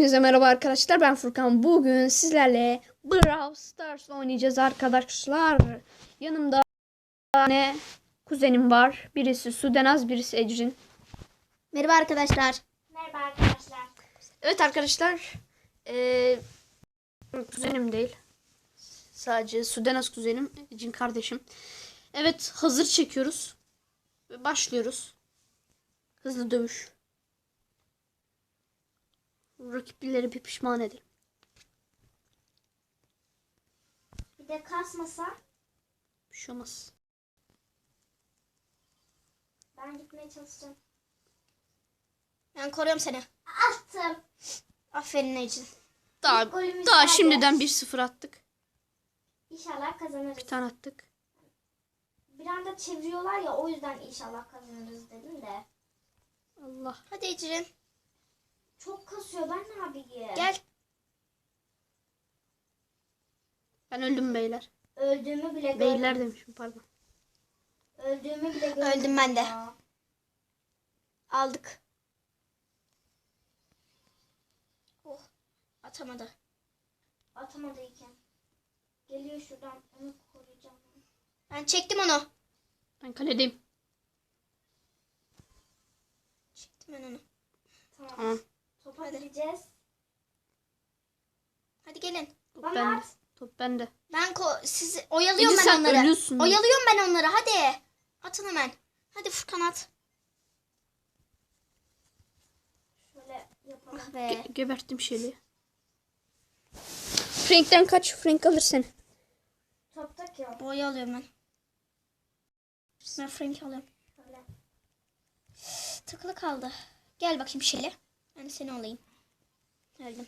Hepinize merhaba arkadaşlar. Ben Furkan. Bugün sizlerle Brawl Stars oynayacağız arkadaşlar. Yanımda ne kuzenim var. Birisi Sudenaz, birisi Ecrin. Merhaba arkadaşlar. Merhaba arkadaşlar. Evet arkadaşlar. eee, kuzenim değil. Sadece Sudenaz kuzenim. Ecrin kardeşim. Evet hazır çekiyoruz. Ve başlıyoruz. Hızlı dövüş. Rakipleri bir pişman edelim. Bir de kasmasa Bir şey olmaz. ben gitmeye çalışacağım. Ben koruyorum seni. Attım. Aferin Ecin. Daha, golümüz daha geldi. şimdiden 1-0 attık. İnşallah kazanırız. Bir tane attık. Bir anda çeviriyorlar ya o yüzden inşallah kazanırız dedim de. Allah. Hadi Ecrin. Çok kasıyor ben ne yapayım? Gel. Ben öldüm beyler. Öldüğümü bile gör. Beyler demişim pardon. Öldüğümü bile gördüm. Öldüm ben de. ya. Aldık. Oh. Atamadı. Atamadı iken. Geliyor şuradan onu koruyacağım. Ben çektim onu. Ben kaledeyim. Çektim ben onu. Tamam. Tamam. Topa Hadi. gelin. Top Bana bende. at. Top bende. Ben ko sizi oyalıyorum Ece, ben sen onları. ölüyorsun. Oyalıyorum ben onları. Hadi. Atın hemen. Hadi Furkan at. Şöyle yapalım. Ah be. Ge- geberttim şeyi. Frank'ten kaç. Frank alır seni. Topta ki o. Boya alıyorum ben. Ben Frank alıyorum. Şöyle. Takılı kaldı. Gel bakayım Şeli. Ben de seni olayım. Öldüm.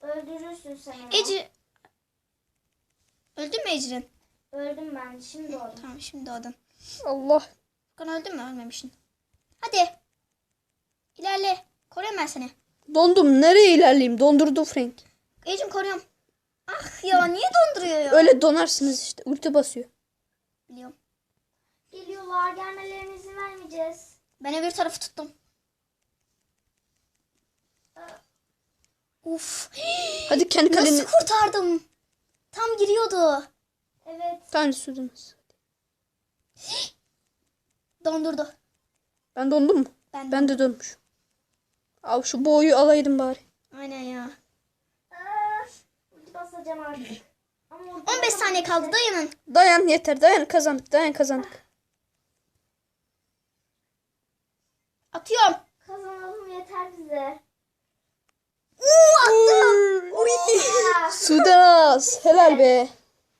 Öldürürsün sen onu. Ece. Öldün mü Ecrin? Öldüm ben. Şimdi doğdum. Tamam şimdi doğdun. Allah. Furkan öldün mü? Ölmemişsin. Hadi. İlerle. Koruyorum ben seni. Dondum. Nereye ilerleyeyim? Dondurdu Frank. Ecrin koruyorum. Ah ya niye donduruyor ya? Öyle donarsınız işte. Ulti basıyor. Biliyorum. Geliyorlar. Gelmelerine izin vermeyeceğiz. Ben öbür tarafı tuttum. Uf. Hadi kendi kaleni. Nasıl kurtardım? Tam giriyordu. Evet. Tane Sudenaz. Dondurdu. Ben dondum mu? Ben, Ben de donmuş. Al şu boyu alaydım bari. Aynen ya. Ulti basacağım artık. Ama ulti 15 saniye kaldı dayanın. Dayan yeter. Dayan kazandık. Dayan kazandık. Atıyorum. Kazanalım yeter bize. Uy. Sudenaz. Helal be.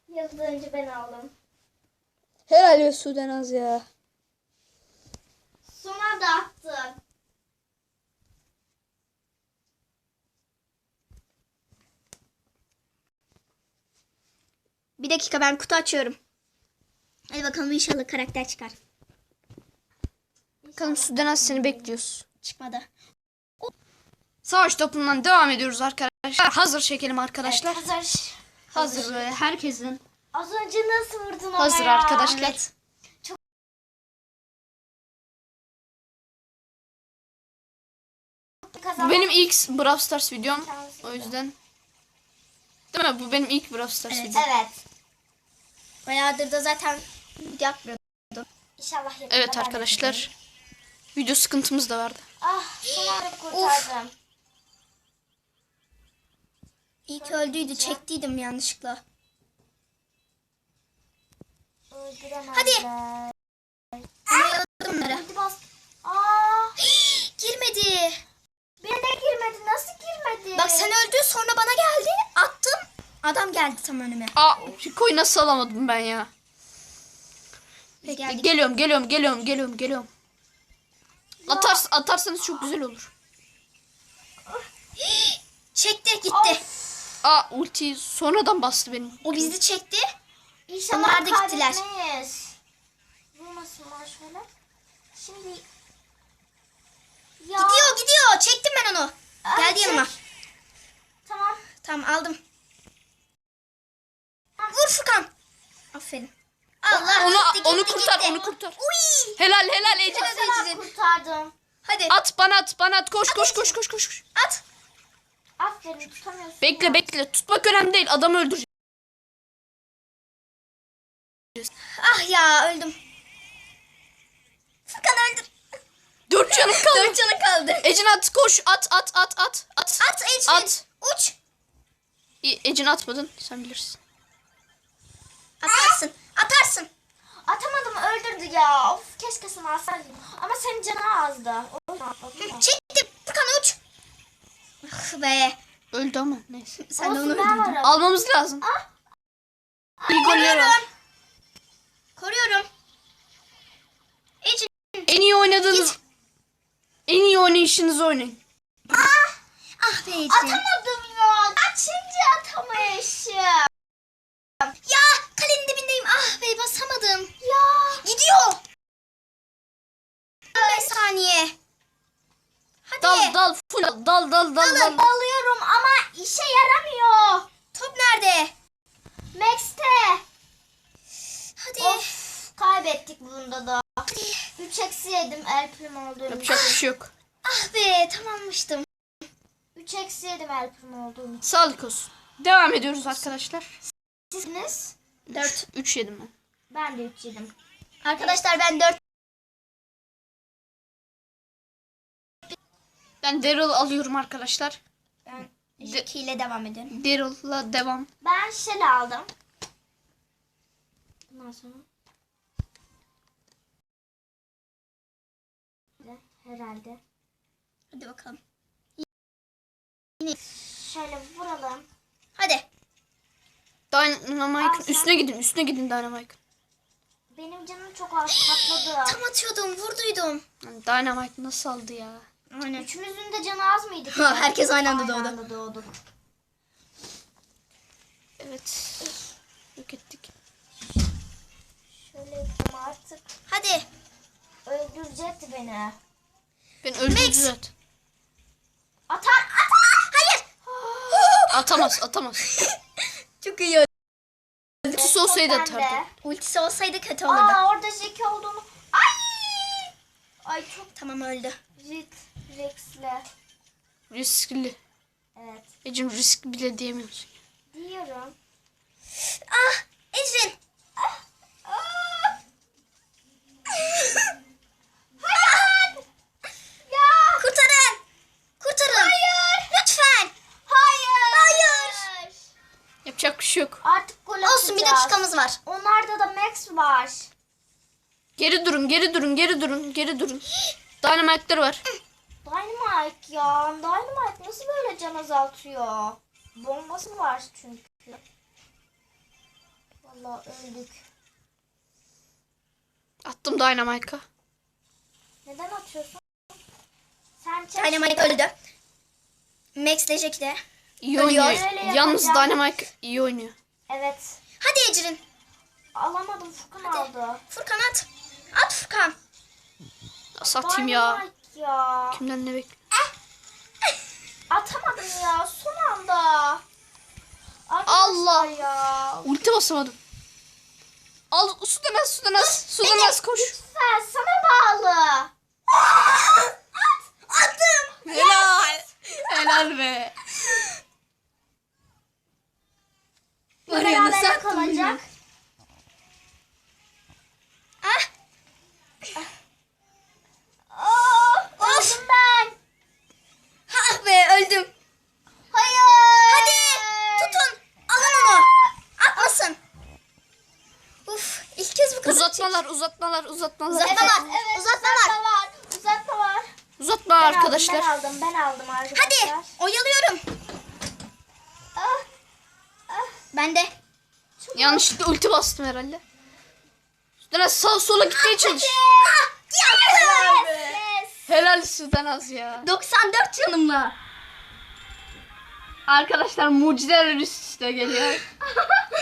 Yıl önce ben aldım. Helal be Sudenaz ya. Son anda attım. Bir dakika ben kutu açıyorum. Hadi bakalım inşallah karakter çıkar. Bakalım Sudenaz seni bekliyoruz. Çıkmadı. Savaş topundan devam ediyoruz arkadaşlar. Hazır çekelim arkadaşlar. Hazır. Hazır böyle herkesin. Az önce nasıl vurdun ona Hazır ya? arkadaşlar. Evet. Bu benim ilk Brawl Stars videom. O yüzden. Değil mi? Bu benim ilk Brawl Stars Evet. videom. Evet. Bayağıdır da zaten video yapmıyordum. İnşallah yakında Evet arkadaşlar. Video sıkıntımız da vardı. Ah son anda kurtardım. İlk öldüydü çektiydim yanlışlıkla. Öldüremezler. Hadi. Ulti bas. Aa, Girmedi. bir de girmedi. Nasıl girmedi? Bak sen öldün sonra bana geldi. Attım. Adam geldi tam önüme. Aa Rico'yu nasıl alamadım ben ya? Geldi. Geliyorum geliyorum geliyorum geliyorum geliyorum. Atar, atarsanız çok güzel olur. Çekti gitti. Aa ulti sonradan bastı benim. O bizi çekti. İnşallah Onlar da gittiler. kaybetmeyiz. Vurmasınlar şöyle. Şimdi... Ya. Gidiyor gidiyor. Çektim ben onu. Aa, Geldi çek. yanıma. Tamam. Tamam aldım. Vur Furkan. Aferin. Allah Onu gitti, onu gitti, kurtar gitti. onu kurtar. Uy. Helal helal Ece. Sana kurtardım. Hadi At bana at bana at koş koş koş koş koş. koş. at. Aferin tutamıyorsun. Bekle ya. bekle. Tutmak önemli değil. Adam öldürecek. Ah ya öldüm. Furkan öldür. Dört canım kaldı. Dört canı kaldı. Ecin at koş. At at at at. At. At Ecrin. At. Uç. Ecin atmadın. Sen bilirsin. Atarsın. Atarsın. Atamadım öldürdü ya. Of keşke sana alsaydım. Ama senin canın azdı. O yüzden atladım da. Çektim. Furkan uç. Ah be. Öldü ama neyse. Sen de onu Olsun, ben öldürdün. varım. Almamız lazım. İyi goller var. Koruyorum. Ecrin. En iyi oynadığınız... En iyi oynayışınızı oynayın. Ah be Ecrin. Atamadım ya. Kaçıncı atamayışım. Ya kalenin dibindeyim. Ah be basamadım. Ya. Gidiyor. 15 saniye. Hadi. Dal dal full dal dal dal dal. dal. Dalıyorum ama işe yaramıyor. Top nerede? Max'te. Hadi. Of kaybettik bunda da. 3 eksi yedim el prim olduğum Yapacak bir şey yok. Ah be tamammıştım. 3 eksi yedim el prim olduğum için. Sağlık olsun. Devam ediyoruz arkadaşlar. Siziniz? 4 3 yedim ben. Ben de 3 yedim. Arkadaşlar ben 4 Ben Daryl alıyorum arkadaşlar. ben 2 ile devam ediyorum. Daryl'la devam. Ben Shell aldım. Bundan sonra. Herhalde. Hadi bakalım. Şöyle vuralım. Hadi. Dynamite üstüne gidin üstüne gidin Dynamite. Benim canım çok az patladı. Tam atıyordum vurduydum. Dynamite nasıl aldı ya? Aynen. Üçümüzün de canı az mıydı? Ha, herkes aynı anda doğdu. anda doğduk. Evet. Yok ettik. Şöyle yapayım artık. Hadi. Öldürecekti beni. Ben zaten. Atar atar. Hayır. Atamaz atamaz. Çok iyi oldu. Ultisi olsaydı atardı. Ultisi olsaydı kötü olurdu. Aa orada Jackie olduğunu. Ay. Ay çok Tamam öldü. rit Rex'le. Riskli. Evet. Ecim risk bile diyemiyorsun. Diyorum. Ah Ecrin. Ah. Hayır. Ya. Kurtarın. Kurtarın. Hayır. Lütfen. Hayır. Hayır. Yapacak bir şey yok. Artık gol Olsun bir atacağız. dakikamız var. Onlarda da Max var. Geri durun geri durun geri durun geri durun. Dynamite'ları var. Dynamite ya. Dynamite nasıl böyle can azaltıyor? Bombası var çünkü. Vallahi öldük. Attım Dynamite'a. Neden atıyorsun? Sen çek. Dynamite öldü. Max de Jack de. İyi oynuyor. Öyle Yalnız yapacağım. Dynamite iyi oynuyor. Evet. Hadi Ecrin. Alamadım Furkan aldı. Furkan at. At Furkan. Nasıl atayım ya? Dynamite ya. Kimden ne bekliyorum? Atamadım ya son anda. Arkadaşlar Allah. ya. Ulti basamadım. Al sudan az sudan az. Sudan az koş. Lütfen sana bağlı. Attım. Helal. Helal be. Var ya nasıl attım kalacak. bilmiyorum. Ah. Aa, öldüm ben. Ah be öldüm. Hayır. Hadi tutun. Alın onu. Atmasın. Uf ilk kez bu kadar. Uzatmalar uzatmalar. Uzatmalar. Evet, Uzatmalar. uzatma var. Uzatma var. Uzatma Ben arkadaşlar. Aldım, ben aldım, ben aldım arkadaşlar. Hadi oyalıyorum. Ah, ah, Ben de. Yanlışlıkla ulti bastım herhalde. Az sağa sola gitmeye çalış. Ah, yaptım. yes. Helal sudan az ya. 94 canımla. Arkadaşlar mucizeler üst üste geliyor.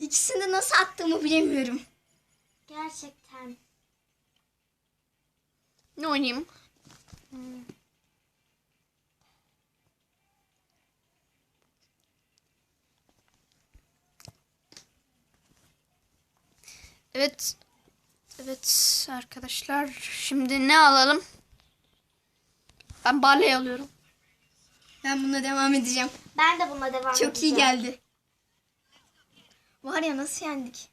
İkisini de nasıl attığımı bilemiyorum. Gerçekten. Ne oynayayım? Hmm. Evet. Evet arkadaşlar. Şimdi ne alalım? Ben Barley alıyorum. Ben bununla devam edeceğim. Ben de bununla devam edeceğim. Çok iyi geldi. Var ya nasıl yendik?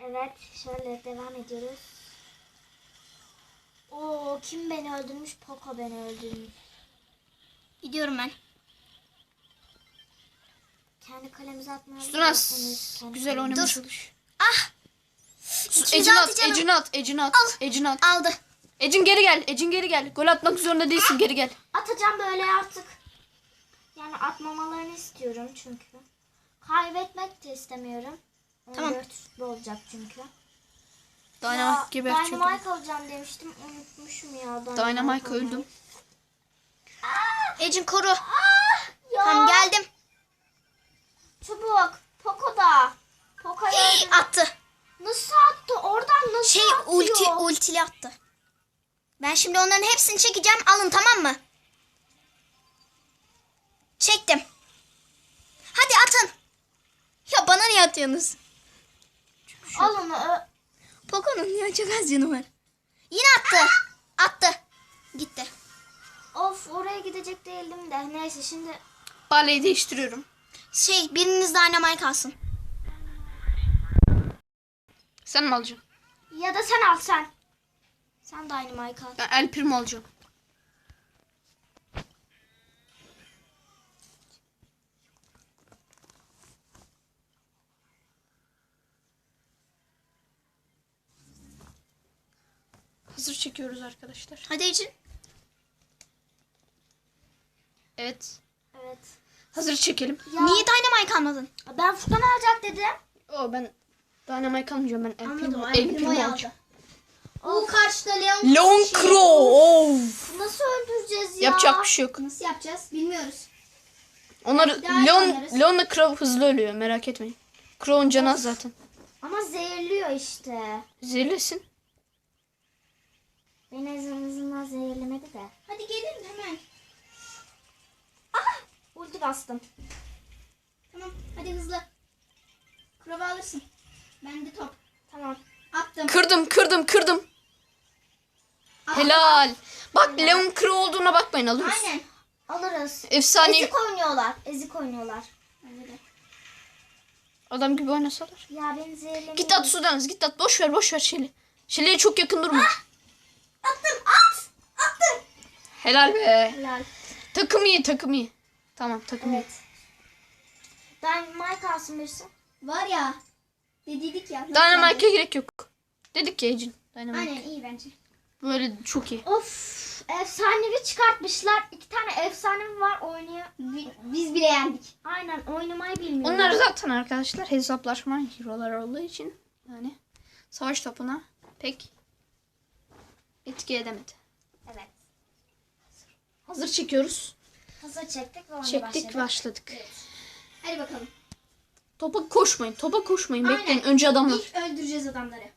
Evet şöyle devam ediyoruz. Oo kim beni öldürmüş? Poco beni öldürmüş. Gidiyorum ben. Kendi kalemize kendi güzel çalış. Ah! Ecin at, 206 canım. Ecin at, Ecin at, Al. Ecin at. Aldı. Ecin geri gel, Ecin geri gel. Gol atmak zorunda değilsin, geri gel. Atacağım böyle artık. Yani atmamalarını istiyorum çünkü. Kaybetmek de istemiyorum. Tamam. 14 üstlü olacak çünkü. Dynamite gebertiyordu. Dynamite alacağım demiştim. Unutmuşum ya. Dynamite almayı. öldüm. Ecin koru. Ya. Tamam geldim. Çabuk. Poco da. Poco'yu öldür- Attı. Nasıl attı? Oradan nasıl Şey atıyor? ulti ultili attı. Ben şimdi onların hepsini çekeceğim. Alın tamam mı? Çektim. Hadi atın. Ya bana niye atıyorsunuz? Al onu. ö- Poco'nun niye çok az canı var. Yine attı. Attı. Gitti. Of oraya gidecek değildim de. Neyse şimdi Baleyi değiştiriyorum. Şey biriniz dynamite kalsın. Sen mi alacaksın? ya da sen al sen. Sen Dynamite al. Ben El Primo alacağım. Hazır çekiyoruz arkadaşlar. Hadi Ecin. Evet. Evet. Hazır çekelim. Ya, Niye dynamite kalmadın? Ben Furkan alacak dedim. O ben Dynamite almayacağım ben Anladım. Primo, El El Primo Primo'yu alacağım. O karşıda Leon. Long Crow. Of. Nasıl öldüreceğiz ya? Yapacak bir şey yok. Nasıl yapacağız bilmiyoruz. Onları Daha Leon. Leon'la Crow hızlı ölüyor merak etmeyin. Crow'un canı az zaten. Ama zehirliyor işte. Zehirlesin. Beni en azından zehirlemedi de. Hadi gelin hemen. Ulti bastım. Tamam hadi hızlı. Krova alırsın. Ben de top. Tamam. Attım. Kırdım kırdım kırdım. Helal. Bak Leon Crow olduğuna bakmayın alırız. Aynen. Alırız. Efsane Ezik oynuyorlar. Ezik oynuyorlar. De. adam gibi oynasalar. Ya beni zehirlemedi. Git at sudan git at boş ver boş ver Şeli. Şeli'ye çok yakın durma. Attım at. Attım. Helal be. Helal. Takım iyi takım iyi. Tamam takım iyi. Evet. Dynamite alsın birisi. Var ya. Dediydik ya. Dynamite'e gerek yok. Dedik ya Ecin. Dynamite. Aynen iyi bence. Böyle çok iyi. Of. Efsanevi çıkartmışlar. İki tane efsanevi var. Bi- Biz bile yendik. Aynen oynamayı bilmiyor. Onlar zaten arkadaşlar hesaplaşma hero'lar olduğu için yani savaş topuna pek etki edemedi. Evet. Hazır çekiyoruz. Hazır çektik ve Çektik başladık. başladık. Hadi bakalım. Topa koşmayın. Topa koşmayın. Aynen. Bekleyin. Önce adamlar. İlk öldüreceğiz adamları.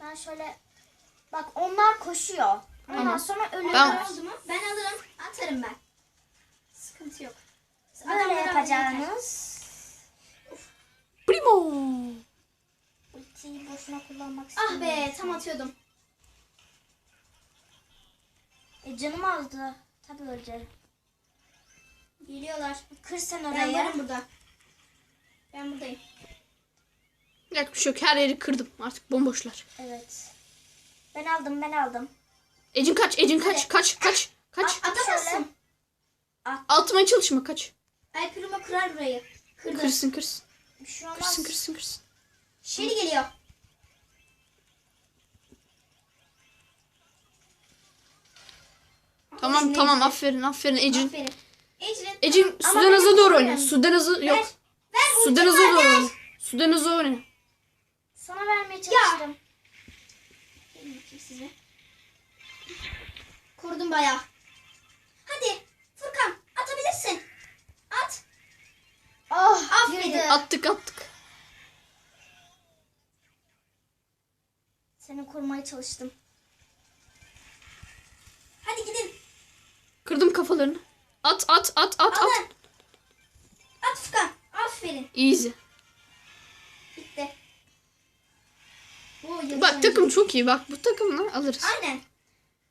Ben şöyle bak onlar koşuyor. Ondan Tamam. sonra ölüyor. Ben- Oldu mu? Ben alırım. Atarım ben. Sıkıntı yok. Böyle yapacağınız. Primo. Ultiyi boşuna kullanmak Ah istemiyorum. be tam atıyordum. E, canım azdı. Tabii öleceğim. Geliyorlar. Kır sen Ben orayı. varım burada. Ben buradayım. Yok bir şey yok. Her yeri kırdım. Artık bomboşlar. Evet. Ben aldım ben aldım. Ecin kaç. Ecin kaç. Kaç. Kaç. Kaç. At- Atamazsın. Altıma çalışma. Kaç. El Primo kırar burayı. Kırdı. Kırsın kırsın. Bir şey olmaz. Kırsın kırsın kırsın. Şeri geliyor. Tamam tamam Ecin. aferin aferin Ecin. Aferin. Ecin Ama sudan hızlı doğru oyun. oyna. Sudan hızlı yok. Sudan hızlı oyna. Sudan hızlı. Sana vermeye çalıştım. Bakayım size. Korudum bayağı. Hadi Furkan atabilirsin. At. Oh, Aferin. Attık attık. Seni korumaya çalıştım. Hadi gidin. Kırdım kafalarını. At at at at at. Alın. At Furkan. Aferin. Easy. Bitti. Oo, yarış Bak takım çok iyi. Bak bu takımla alırız. Aynen.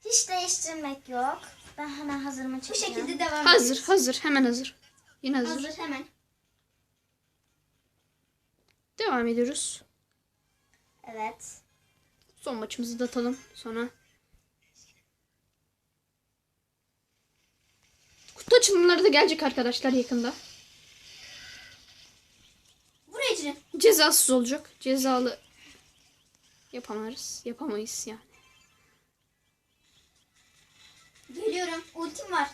Hiç değiştirmek yok. Ben hemen hazırımı Bu şekilde devam Hazır ediyoruz. hazır. Hemen hazır. Yine hazır. Hazır hemen. Devam ediyoruz. Evet. Son maçımızı da atalım. Sonra Kutu açılımları da gelecek arkadaşlar yakında. Vur Ecrin. Cezasız olacak. Cezalı yapamayız. Yapamayız yani. Geliyorum. Ultim var.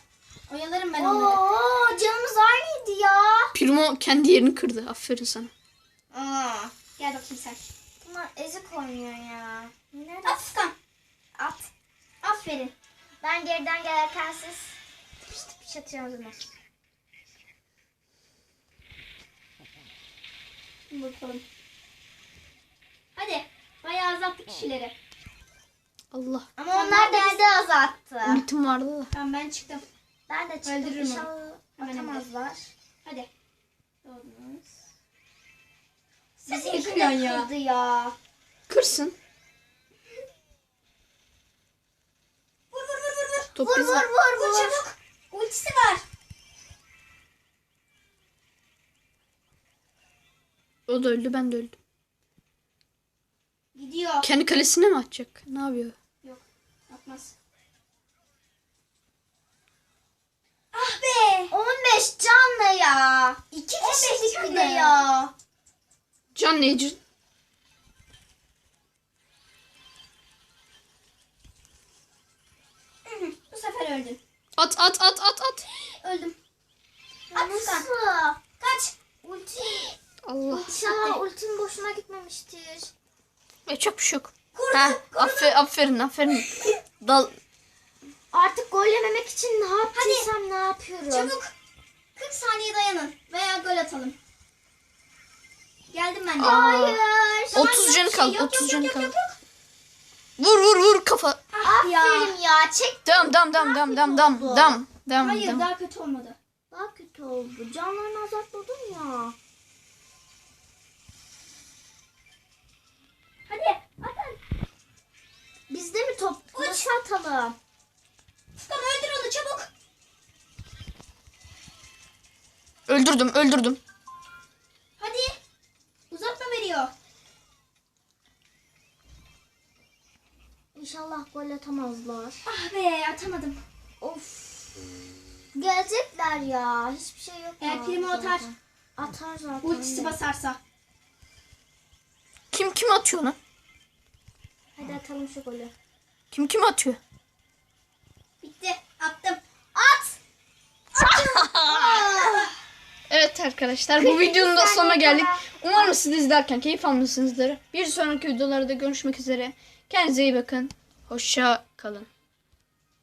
Oyalarım ben onları. Oo, canımız aynıydı ya. Primo kendi yerini kırdı. Aferin sana. Aa, gel bakayım sen. Bunlar ezik oynuyor ya. Nerede? At Furkan. At. Aferin. Ben geriden gelirken siz tıpış tıpış atıyorsunuz. Bakalım. Hadi. Bayağı azalttık kişileri. Allah. Ama onlar geldi azalttı. Ultim vardı da. Tamam ben çıktım. Ben de çıktım. Öldürürüm onu. Atamazlar. Hadi. Doğdunuz. Bizi Sesi ikide kırdı ya. Kırsın. Vur vur vur vur. Top Vur vur vur Vur vur. çabuk. Ultisi var. O da öldü ben de öldüm. Gidiyor. Kendi kalesine mi atacak? Ne yapıyor? Yok. Atmaz. Ah be. 15 canlı ya. İki 15 kişilik bir de ya. Can. Hı hı, Bu sefer at at at at. Öldüm. At Furkan. Nasıl? Kaç. Ulti. Allah. İnşallah ultim boşuna gitmemiştir. Yapacak bir şey yok. Kurdu. Ha, aferin aferin aferin. Dal. Artık gol yememek için ne yaptıysam ne yapıyorum? Çabuk. 40 saniye dayanın. Veya gol atalım. Geldim ben de. Hayır. Tamam, 30 yok, canı şey kaldı, yok, 30 yok, canı yok, kaldı. yok, yok. Vur vur vur kafa. Ah ya. Aferin ya. Çek. Dam dam dam dam dam dam dam dam Hayır dam. daha kötü olmadı. Daha kötü oldu. Canlarını azaltmadım ya. Hadi atın. Bizde mi top? Nasıl atalım? Furkan öldür onu çabuk. Öldürdüm öldürdüm. Hadi. Uzatma veriyor. İnşallah gol atamazlar. Ah be atamadım. Of. Gelecekler ya. Hiçbir şey yok. Eğer zaten. atar. Atar zaten. Ultisi de. basarsa. Kim kim atıyor lan? Atalım şu golü. Kim kim atıyor? Bitti. Attım. At. Evet arkadaşlar bu videonun da sonuna geldik. Umarım siz izlerken keyif almışsınızdır. Bir sonraki videolarda görüşmek üzere. Kendinize iyi bakın. Hoşça kalın.